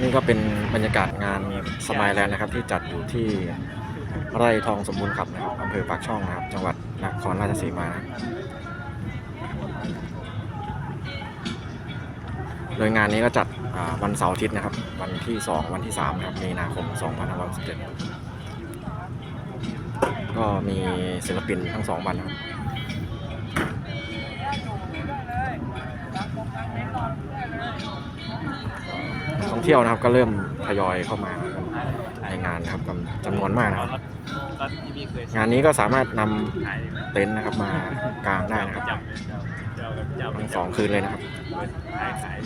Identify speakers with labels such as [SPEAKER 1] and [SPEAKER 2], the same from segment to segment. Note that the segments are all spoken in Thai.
[SPEAKER 1] นี่ก็เป็นบรรยากาศงานสมายแลนด์นะครับ ที่จัดอยู่ที่ไร่ทองสมบูรณ์ขับนะครับอำเภอปากช่องนะครับ จังหวัดนครราชสีมานะโดยงานนี้ก็จัดวันเสาร์อาทิตย์นะครับ วันที่ 2 วันที่3นะครับมีนาคม2567ก็มีศิลปินทั้งสองวันนะครับ นักท่ องเที่ยวนะครับ ก็เริ่มทยอยเข้ามาในงานนะครับจำจำนวนมากนะครับ
[SPEAKER 2] รถที่พี่เคย
[SPEAKER 1] งานนี้ก็สามารถนำ
[SPEAKER 2] ถ่าย
[SPEAKER 1] เต็นท์นะครับมากางได้นะครับ
[SPEAKER 2] จับเจ้าเจ้า
[SPEAKER 1] ทั้งสองคืนเลยนะครับ
[SPEAKER 2] ถ่ายขาย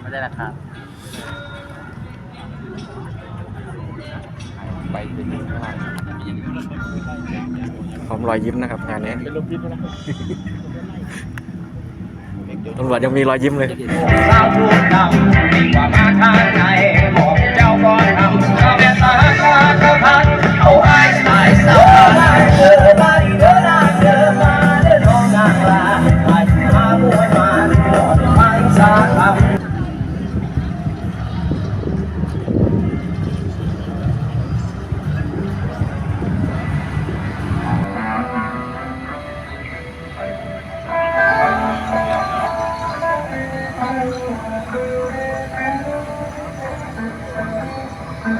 [SPEAKER 2] ไม่ได้ราคาไปเป็นข้างล่าง
[SPEAKER 1] พร้อมรอยยิ้มนะครับงานนี้ ตำรวจยังมีรอยยิ้มเลย
[SPEAKER 3] สาวพูดดำดีกว่ามาทางไหนบอ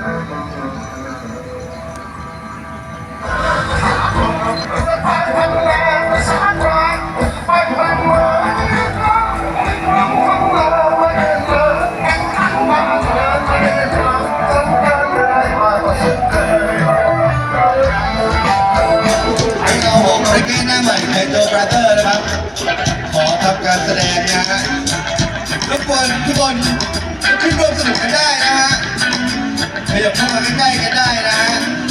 [SPEAKER 3] กกี้หน้า
[SPEAKER 4] ใหม่ไคโตบราเตอร์นะครับขอทำการแสดงนะฮะรบกวนทุกคนขึ้นร่วมสนุกกันได้นะฮะ ขยับเข้ามาใกล้ๆกันได้นะ